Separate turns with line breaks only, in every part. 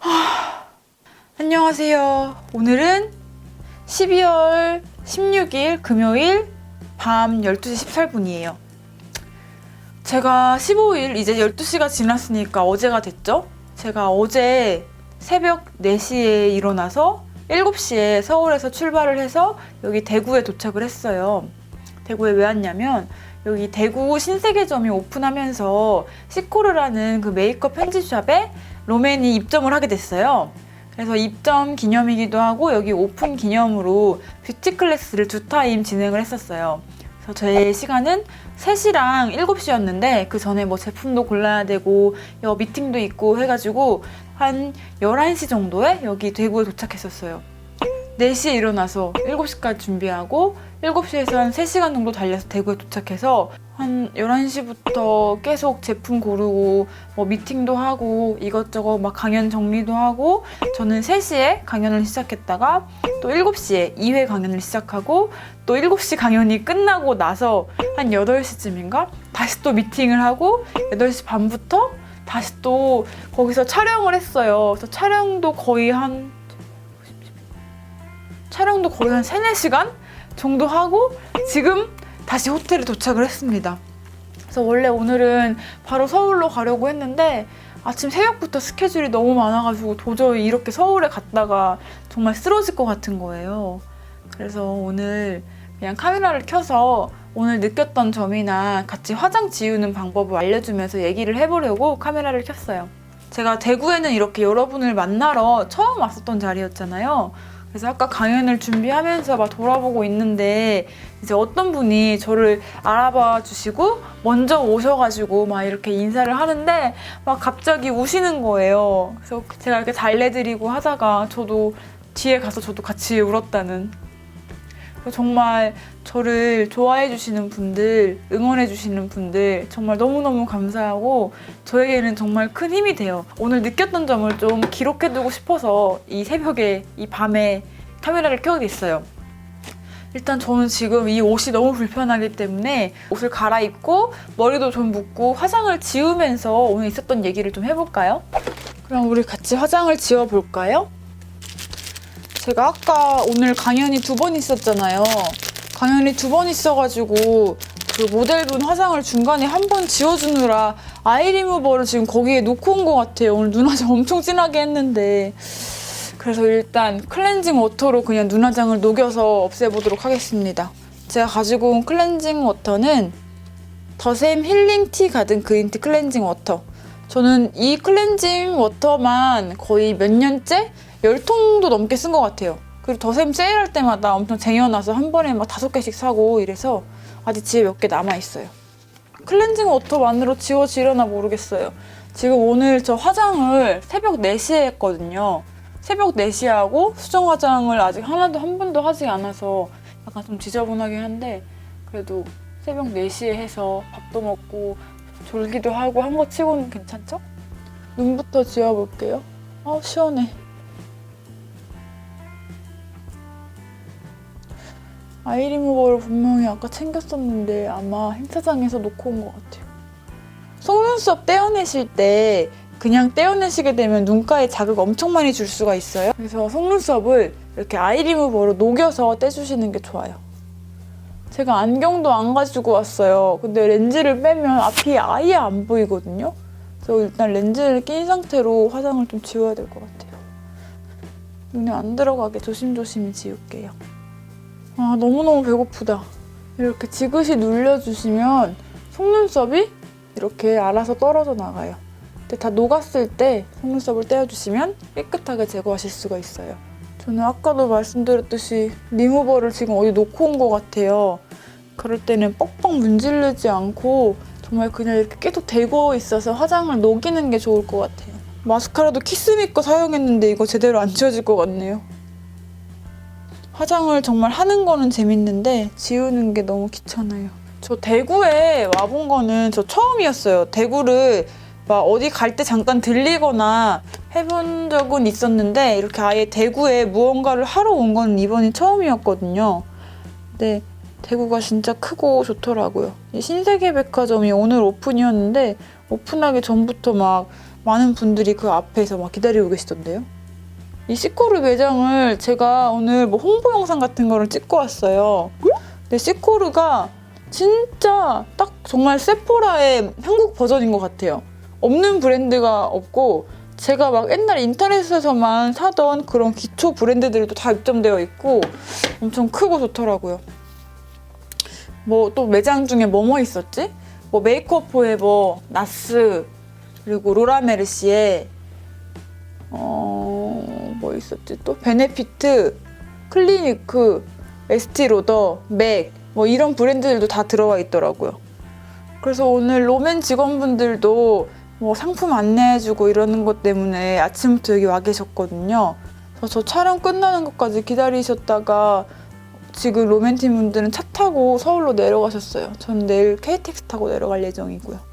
하, 안녕하세요. 오늘은 12월 16일 금요일 밤 12시 18분이에요. 제가 15일 이제 12시가 지났으니까 어제가 됐죠? 제가 어제 새벽 4시에 일어나서 7시에 서울에서 출발을 해서 여기 대구에 도착을 했어요. 대구에 왜 왔냐면 여기 대구 신세계점이 오픈하면서 시코르라는 그 메이크업 편집샵에 로맨이 입점을 하게 됐어요. 그래서 입점 기념이기도 하고 여기 오픈 기념으로 뷰티 클래스를 두 타임 진행을 했었어요. 그래서 제 시간은 3시랑 7시였는데 그 전에 뭐 제품도 골라야 되고 여 미팅도 있고 해가지고 한 11시 정도에 여기 대구에 도착했었어요. 4시에 일어나서 7시까지 준비하고 7시에서 한 3시간 정도 달려서 대구에 도착해서 한 11시부터 계속 제품 고르고 뭐 미팅도 하고 이것저것 막 강연 정리도 하고 저는 3시에 강연을 시작했다가 또 7시에 2회 강연을 시작하고 또 7시 강연이 끝나고 나서 한 8시쯤인가 다시 또 미팅을 하고 8시 반부터 다시 또 거기서 촬영을 했어요. 그래서 촬영도 거의 한 촬영도 거의 한 3, 4시간 정도 하고 지금 다시 호텔에 도착을 했습니다. 그래서 원래 오늘은 바로 서울로 가려고 했는데 아침 새벽부터 스케줄이 너무 많아가지고 도저히 이렇게 서울에 갔다가 정말 쓰러질 것 같은 거예요. 그래서 오늘 그냥 카메라를 켜서 오늘 느꼈던 점이나 같이 화장 지우는 방법을 알려주면서 얘기를 해보려고 카메라를 켰어요. 제가 대구에는 이렇게 여러분을 만나러 처음 왔었던 자리였잖아요. 그래서 아까 강연을 준비하면서 막 돌아보고 있는데 이제 어떤 분이 저를 알아봐 주시고 먼저 오셔가지고 막 이렇게 인사를 하는데 막 갑자기 우시는 거예요. 그래서 제가 이렇게 달래드리고 하다가 저도 뒤에 가서 저도 같이 울었다는. 정말 저를 좋아해 주시는 분들, 응원해 주시는 분들 정말 너무너무 감사하고 저에게는 정말 큰 힘이 돼요. 오늘 느꼈던 점을 좀 기록해 두고 싶어서 이 새벽에 이 밤에 카메라를 켜게 됐어요. 일단 저는 지금 이 옷이 너무 불편하기 때문에 옷을 갈아입고 머리도 좀 묶고 화장을 지우면서 오늘 있었던 얘기를 좀 해볼까요? 그럼 우리 같이 화장을 지워볼까요? 제가 아까 오늘 강연이 두 번 있었잖아요. 강연이 두 번 있어가지고 그 모델분 화장을 중간에 한 번 지워주느라 아이 리무버를 지금 거기에 놓고 온 것 같아요. 오늘 눈화장 엄청 진하게 했는데. 그래서 일단 클렌징 워터로 그냥 눈화장을 녹여서 없애보도록 하겠습니다. 제가 가지고 온 클렌징 워터는 더샘 힐링 티 가든 그린티 클렌징 워터. 저는 이 클렌징 워터만 거의 몇 년째 열 통도 넘게 쓴 것 같아요. 그리고 더샘 세일할 때마다 엄청 쟁여놔서 한 번에 막 다섯 개씩 사고 이래서 아직 집에 몇 개 남아 있어요. 클렌징 워터만으로 지워지려나 모르겠어요. 지금 오늘 저 화장을 새벽 4시에 했거든요. 새벽 4시에 하고 수정 화장을 아직 하나도 한 번도 하지 않아서 약간 좀 지저분하긴 한데 그래도 새벽 4시에 해서 밥도 먹고 졸기도 하고 한 거 치고는 괜찮죠? 눈부터 지워볼게요. 아 시원해. 아이 리무버를 분명히 아까 챙겼었는데 아마 행사장에서 놓고 온 것 같아요. 속눈썹 떼어내실 때 그냥 떼어내시게 되면 눈가에 자극 엄청 많이 줄 수가 있어요. 그래서 속눈썹을 이렇게 아이 리무버로 녹여서 떼주시는 게 좋아요. 제가 안경도 안 가지고 왔어요. 근데 렌즈를 빼면 앞이 아예 안 보이거든요. 그래서 일단 렌즈를 낀 상태로 화장을 좀 지워야 될 것 같아요. 눈에 안 들어가게 조심조심 지울게요. 아, 너무너무 배고프다. 이렇게 지그시 눌려주시면 속눈썹이 이렇게 알아서 떨어져 나가요. 근데 다 녹았을 때 속눈썹을 떼어주시면 깨끗하게 제거하실 수가 있어요. 저는 아까도 말씀드렸듯이 리무버를 지금 어디 놓고 온 것 같아요. 그럴 때는 뻑뻑 문지르지 않고 정말 그냥 이렇게 계속 대고 있어서 화장을 녹이는 게 좋을 것 같아요. 마스카라도 키스미 거 사용했는데 이거 제대로 안 지워질 것 같네요. 화장을 정말 하는 거는 재밌는데 지우는 게 너무 귀찮아요. 저 대구에 와본 거는 저 처음이었어요. 대구를 막 어디 갈 때 잠깐 들리거나 해본 적은 있었는데 이렇게 아예 대구에 무언가를 하러 온 건 이번이 처음이었거든요. 근데 대구가 진짜 크고 좋더라고요. 이 신세계 백화점이 오늘 오픈이었는데 오픈하기 전부터 막 많은 분들이 그 앞에서 막 기다리고 계시던데요. 이 시코르 매장을 제가 오늘 뭐 홍보 영상 같은 거를 찍고 왔어요. 근데 시코르가 진짜 딱 정말 세포라의 한국 버전인 것 같아요. 없는 브랜드가 없고 제가 막 옛날 인터넷에서만 사던 그런 기초 브랜드들도 다 입점되어 있고 엄청 크고 좋더라고요. 뭐 또 매장 중에 뭐뭐 있었지? 뭐 메이크업 포에버, 나스, 그리고 로라 메르시에 어, 뭐 있었지? 또 베네피트, 클리니크, 에스티로더, 맥, 뭐 이런 브랜드들도 다 들어와 있더라고요. 그래서 오늘 로맨 직원분들도 뭐 상품 안내해주고 이러는 것 때문에 아침부터 여기 와 계셨거든요. 그래서 저 촬영 끝나는 것까지 기다리셨다가 지금 로맨팀 분들은 차 타고 서울로 내려가셨어요. 전 내일 KTX 타고 내려갈 예정이고요.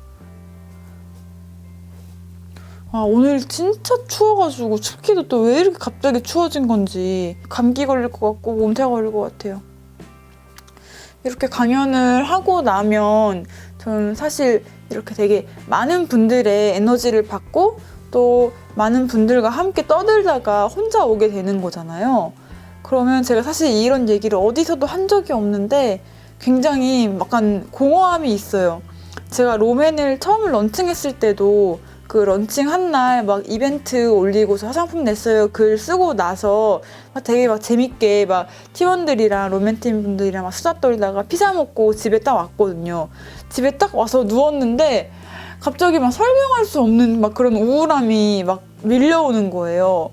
아, 오늘 진짜 추워가지고 춥기도 또 왜 이렇게 갑자기 추워진 건지 감기 걸릴 것 같고 몸살 걸릴 것 같아요. 이렇게 강연을 하고 나면 저는 사실 이렇게 되게 많은 분들의 에너지를 받고 또 많은 분들과 함께 떠들다가 혼자 오게 되는 거잖아요. 그러면 제가 사실 이런 얘기를 어디서도 한 적이 없는데 굉장히 약간 공허함이 있어요. 제가 로맨을 처음 런칭했을 때도 그 런칭 한 날 막 이벤트 올리고서 화장품 냈어요 글 쓰고 나서 막 되게 막 재밌게 막 팀원들이랑 로맨팀 분들이랑 막 수다 떨다가 피자 먹고 집에 딱 왔거든요. 집에 딱 와서 누웠는데 갑자기 막 설명할 수 없는 막 그런 우울함이 막 밀려오는 거예요.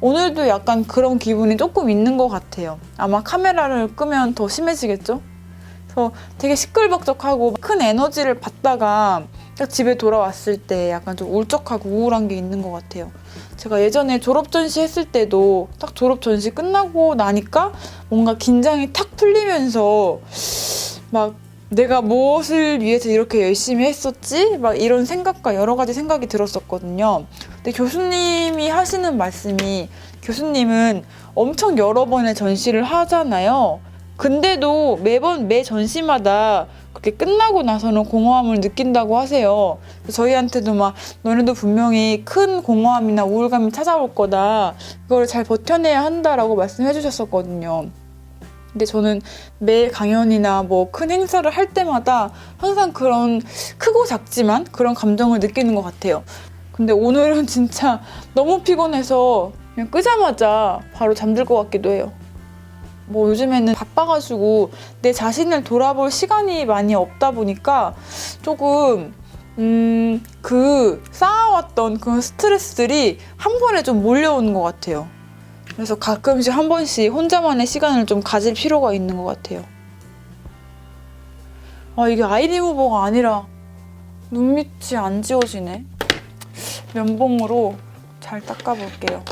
오늘도 약간 그런 기분이 조금 있는 것 같아요. 아마 카메라를 끄면 더 심해지겠죠? 그래서 되게 시끌벅적하고 큰 에너지를 받다가 딱 집에 돌아왔을 때 약간 좀 울적하고 우울한 게 있는 것 같아요. 제가 예전에 졸업 전시 했을 때도 딱 졸업 전시 끝나고 나니까 뭔가 긴장이 탁 풀리면서 막 내가 무엇을 위해서 이렇게 열심히 했었지? 막 이런 생각과 여러 가지 생각이 들었었거든요. 근데 교수님이 하시는 말씀이 교수님은 엄청 여러 번의 전시를 하잖아요. 근데도 매번 매 전시마다 그렇게 끝나고 나서는 공허함을 느낀다고 하세요. 저희한테도 막 너네도 분명히 큰 공허함이나 우울감이 찾아올 거다. 그걸 잘 버텨내야 한다라고 말씀해 주셨었거든요. 근데 저는 매 강연이나 뭐 큰 행사를 할 때마다 항상 그런 크고 작지만 그런 감정을 느끼는 것 같아요. 근데 오늘은 진짜 너무 피곤해서 그냥 끄자마자 바로 잠들 것 같기도 해요. 뭐 요즘에는 바빠가지고 내 자신을 돌아볼 시간이 많이 없다 보니까 조금 음, 그 쌓아왔던 그 스트레스들이 한 번에 좀 몰려오는 것 같아요. 그래서 가끔씩 한 번씩 혼자만의 시간을 좀 가질 필요가 있는 것 같아요. 아, 이게 아이 리무버가 아니라 눈 밑이 안 지워지네. 면봉으로 잘 닦아볼게요.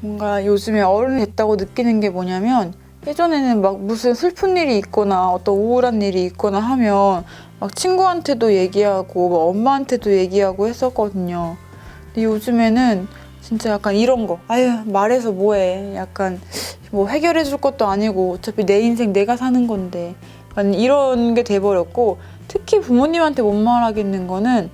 뭔가 요즘에 어른이 됐다고 느끼는 게 뭐냐면 예전에는 막 무슨 슬픈 일이 있거나 어떤 우울한 일이 있거나 하면 막 친구한테도 얘기하고 막 엄마한테도 얘기하고 했었거든요. 근데 요즘에는 진짜 약간 이런 거. 아유, 말해서 뭐해. 약간 뭐 해결해 줄 것도 아니고 어차피 내 인생 내가 사는 건데. 약간 이런 게 돼버렸고 특히 부모님한테 못 말하겠는 거는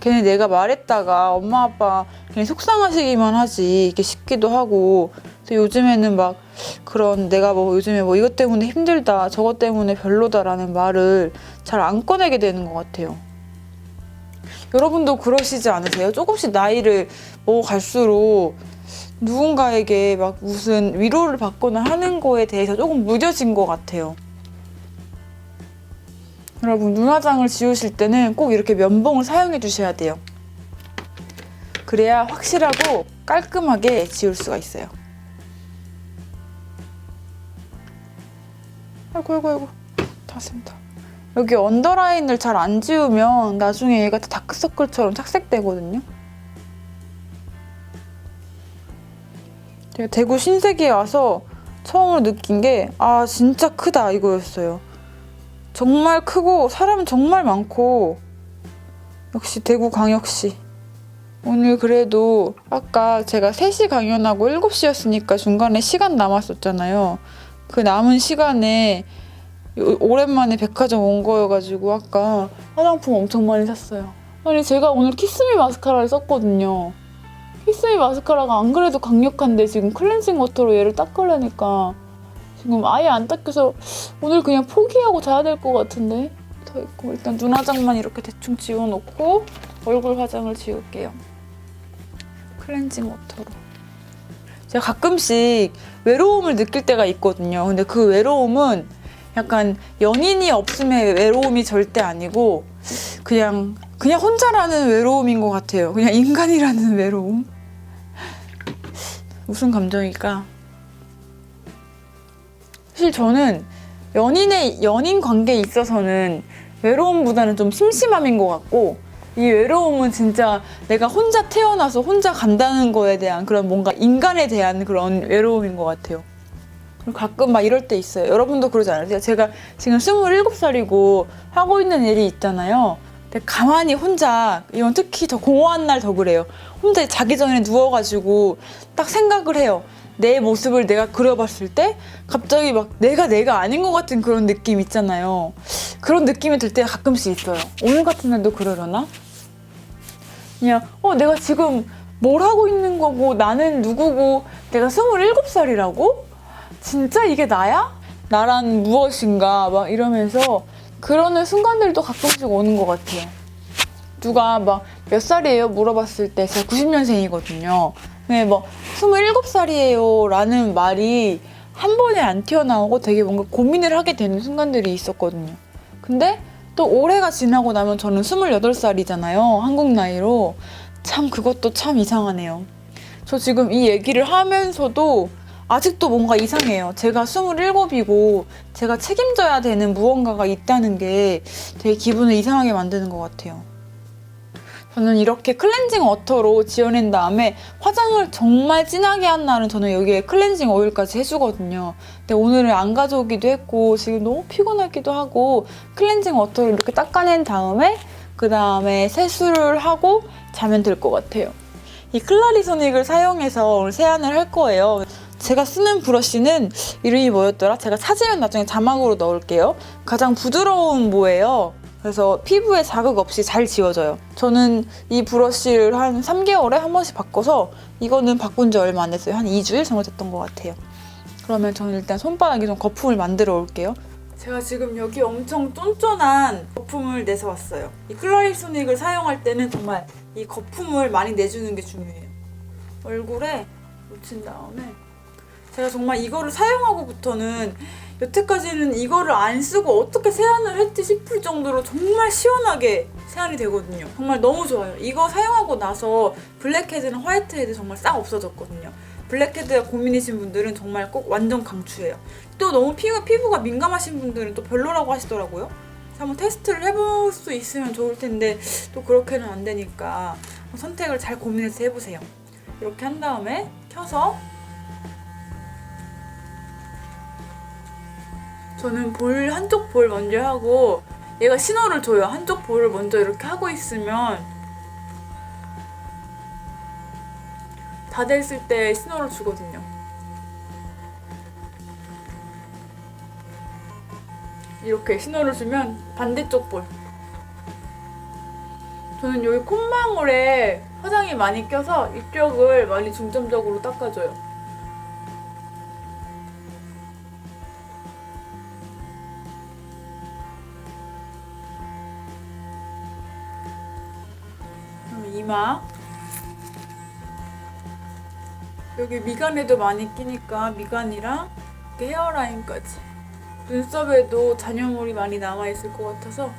괜히 내가 말했다가 엄마 아빠 괜히 속상하시기만 하지 이게 싶기도 하고 그래서 요즘에는 막 그런 내가 뭐 요즘에 뭐 이것 때문에 힘들다 저것 때문에 별로다라는 말을 잘 안 꺼내게 되는 것 같아요. 여러분도 그러시지 않으세요? 조금씩 나이를 먹어갈수록 누군가에게 막 무슨 위로를 받거나 하는 거에 대해서 조금 무뎌진 것 같아요. 여러분 눈화장을 지우실 때는 꼭 이렇게 면봉을 사용해 주셔야 돼요. 그래야 확실하고 깔끔하게 지울 수가 있어요. 아이고 아이고 아이고 다 습니다. 여기 언더라인을 잘 안 지우면 나중에 얘가 다 다크서클처럼 착색되거든요. 제가 대구 신세계에 와서 처음으로 느낀 게 아 진짜 크다 이거였어요. 정말 크고 사람 정말 많고 역시 대구 광역시 오늘 그래도 아까 제가 3시 강연하고 7시였으니까 중간에 시간 남았었잖아요. 그 남은 시간에 요- 오랜만에 백화점 온 거여가지고 아까 화장품 엄청 많이 샀어요. 아니 제가 오늘 키스미 마스카라를 썼거든요. 키스미 마스카라가 안 그래도 강력한데 지금 클렌징 워터로 얘를 닦으려니까 지금 아예 안 닦여서 오늘 그냥 포기하고 자야 될 것 같은데 더 있고 일단 눈 화장만 이렇게 대충 지워놓고 얼굴 화장을 지울게요. 클렌징 워터로. 제가 가끔씩 외로움을 느낄 때가 있거든요. 근데 그 외로움은 약간 연인이 없음의 외로움이 절대 아니고 그냥 그냥 혼자라는 외로움인 것 같아요. 그냥 인간이라는 외로움. 무슨 감정일까? 사실 저는 연인의 연인 관계에 있어서는 외로움보다는 좀 심심함인 것 같고 이 외로움은 진짜 내가 혼자 태어나서 혼자 간다는 거에 대한 그런 뭔가 인간에 대한 그런 외로움인 것 같아요. 가끔 막 이럴 때 있어요. 여러분도 그러지 않으세요? 제가 지금 27살이고 하고 있는 일이 있잖아요. 근데 가만히 혼자, 이건 특히 더 공허한 날 더 그래요. 혼자 자기 전에 누워가지고 딱 생각을 해요. 내 모습을 내가 그려봤을 때 갑자기 막 내가 내가 아닌 것 같은 그런 느낌 있잖아요. 그런 느낌이 들 때가 가끔씩 있어요. 오늘 같은 날도 그러려나? 그냥 어 내가 지금 뭘 하고 있는 거고 나는 누구고 내가 27살이라고? 진짜 이게 나야? 나란 무엇인가 막 이러면서 그러는 순간들도 가끔씩 오는 것 같아요. 누가 막 몇 살이에요? 물어봤을 때 제가 90년생이거든요. 근데 뭐 27살이에요 라는 말이 한 번에 안 튀어나오고 되게 뭔가 고민을 하게 되는 순간들이 있었거든요. 근데 또 올해가 지나고 나면 저는 28살이잖아요. 한국 나이로. 참 그것도 참 이상하네요. 저 지금 이 얘기를 하면서도 아직도 뭔가 이상해요. 제가 27이고 제가 책임져야 되는 무언가가 있다는 게 되게 기분을 이상하게 만드는 것 같아요. 저는 이렇게 클렌징 워터로 지어낸 다음에 화장을 정말 진하게 한 날은 저는 여기에 클렌징 오일까지 해주거든요. 근데 오늘은 안 가져오기도 했고 지금 너무 피곤하기도 하고 클렌징 워터로 이렇게 닦아낸 다음에 그 다음에 세수를 하고 자면 될 것 같아요. 이 클라리 소닉을 사용해서 오늘 세안을 할 거예요. 제가 쓰는 브러쉬는 이름이 뭐였더라? 제가 찾으면 나중에 자막으로 넣을게요. 가장 부드러운 모예요. 그래서 피부에 자극 없이 잘 지워져요. 저는 이 브러쉬를 한 3개월에 한 번씩 바꿔서 이거는 바꾼 지 얼마 안 됐어요. 한 2주일 정도 됐던 것 같아요. 그러면 저는 일단 손바닥에 좀 거품을 만들어 올게요. 제가 지금 여기 엄청 쫀쫀한 거품을 내서 왔어요. 이 클라리 소닉을 사용할 때는 정말 이 거품을 많이 내주는 게 중요해요. 얼굴에 묻힌 다음에 제가 정말 이거를 사용하고부터는 여태까지는 이거를 안 쓰고 어떻게 세안을 했지 싶을 정도로 정말 시원하게 세안이 되거든요. 정말 너무 좋아요. 이거 사용하고 나서 블랙헤드랑 화이트헤드 정말 싹 없어졌거든요. 블랙헤드가 고민이신 분들은 정말 꼭 완전 강추해요. 또 너무 피부, 피부가 민감하신 분들은 또 별로라고 하시더라고요. 한번 테스트를 해볼 수 있으면 좋을 텐데 또 그렇게는 안 되니까 선택을 잘 고민해서 해보세요. 이렇게 한 다음에 켜서 저는 볼 한쪽 볼 먼저 하고 얘가 신호를 줘요. 한쪽 볼을 먼저 이렇게 하고 있으면 다 됐을 때 신호를 주거든요. 이렇게 신호를 주면 반대쪽 볼. 저는 여기 콧망울에 화장이 많이 껴서 이쪽을 많이 중점적으로 닦아줘요. 이마. 여기 미간에도 많이 끼니까 미간이랑 헤어라인까지. 눈썹에도 잔여물이 많이 남아있을 것 같아서.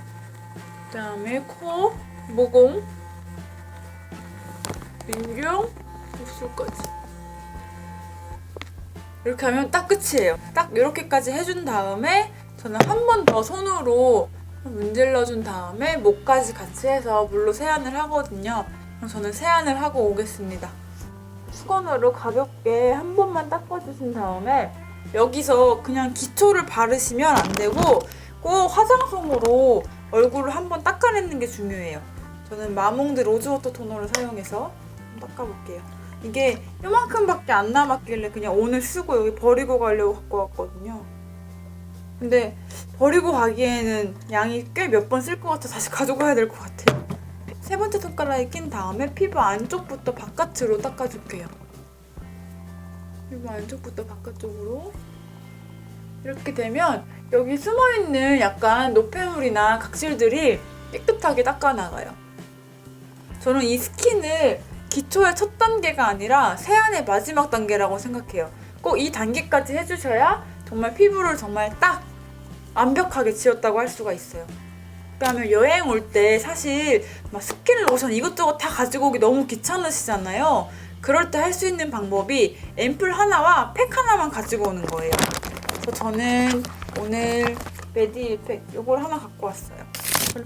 그 다음에 코, 모공 민경, 입술까지. 이렇게 하면 딱 끝이에요. 딱 이렇게까지 해준 다음에 저는 한 번 더 손으로 문질러 준 다음에 목까지 같이 해서 물로 세안을 하거든요. 그럼 저는 세안을 하고 오겠습니다. 수건으로 가볍게 한 번만 닦아주신 다음에 여기서 그냥 기초를 바르시면 안 되고 꼭 화장솜으로 얼굴을 한 번 닦아내는 게 중요해요. 저는 마몽드 로즈워터 토너를 사용해서 닦아볼게요. 이게 요만큼밖에 안 남았길래 그냥 오늘 쓰고 여기 버리고 가려고 갖고 왔거든요. 근데 버리고 가기에는 양이 꽤 몇 번 쓸 것 같아 다시 가져가야 될 것 같아요. 세 번째 손가락에 낀 다음에 피부 안쪽부터 바깥으로 닦아줄게요. 피부 안쪽부터 바깥쪽으로 이렇게 되면 여기 숨어있는 약간 노폐물이나 각질들이 깨끗하게 닦아나가요. 저는 이 스킨을 기초의 첫 단계가 아니라 세안의 마지막 단계라고 생각해요. 꼭 이 단계까지 해주셔야 정말 피부를 정말 딱 완벽하게 지웠다고 할 수가 있어요. 왜냐하면 여행 올 때 사실 막 스킨 로션 이것저것 다 가지고 오기 너무 귀찮으시잖아요. 그럴 때 할 수 있는 방법이 앰플 하나와 팩 하나만 가지고 오는 거예요. 그래서 저는 오늘 메디팩 이걸 하나 갖고 왔어요.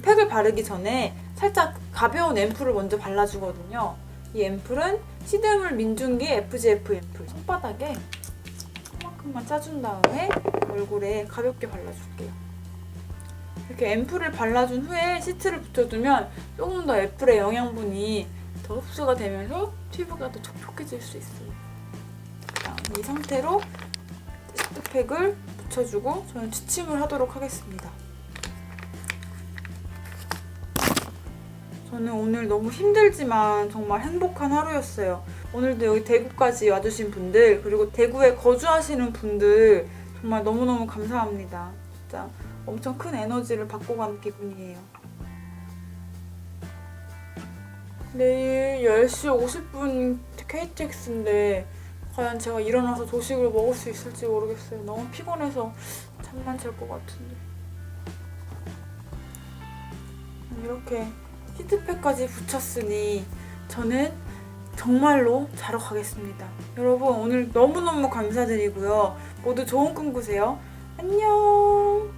팩을 바르기 전에 살짝 가벼운 앰플을 먼저 발라주거든요. 이 앰플은 시드물 민중기 FGF 앰플 손바닥에 이만큼만 짜준 다음에 얼굴에 가볍게 발라줄게요. 이렇게 앰플을 발라준 후에 시트를 붙여두면 조금 더 애플의 영양분이 더 흡수가 되면서 피부가 더 촉촉해질 수 있어요. 자, 이 상태로 시트팩을 붙여주고 저는 취침을 하도록 하겠습니다. 저는 오늘 너무 힘들지만 정말 행복한 하루였어요. 오늘도 여기 대구까지 와주신 분들 그리고 대구에 거주하시는 분들 정말 너무너무 감사합니다. 진짜 엄청 큰 에너지를 받고 간 기분이에요. 내일 10시 50분 KTX인데 과연 제가 일어나서 조식을 먹을 수 있을지 모르겠어요. 너무 피곤해서 잠만 잘 것 같은데. 이렇게 히트팩까지 붙였으니 저는 정말로 자러 가겠습니다. 여러분 오늘 너무너무 감사드리고요. 모두 좋은 꿈 꾸세요. 안녕.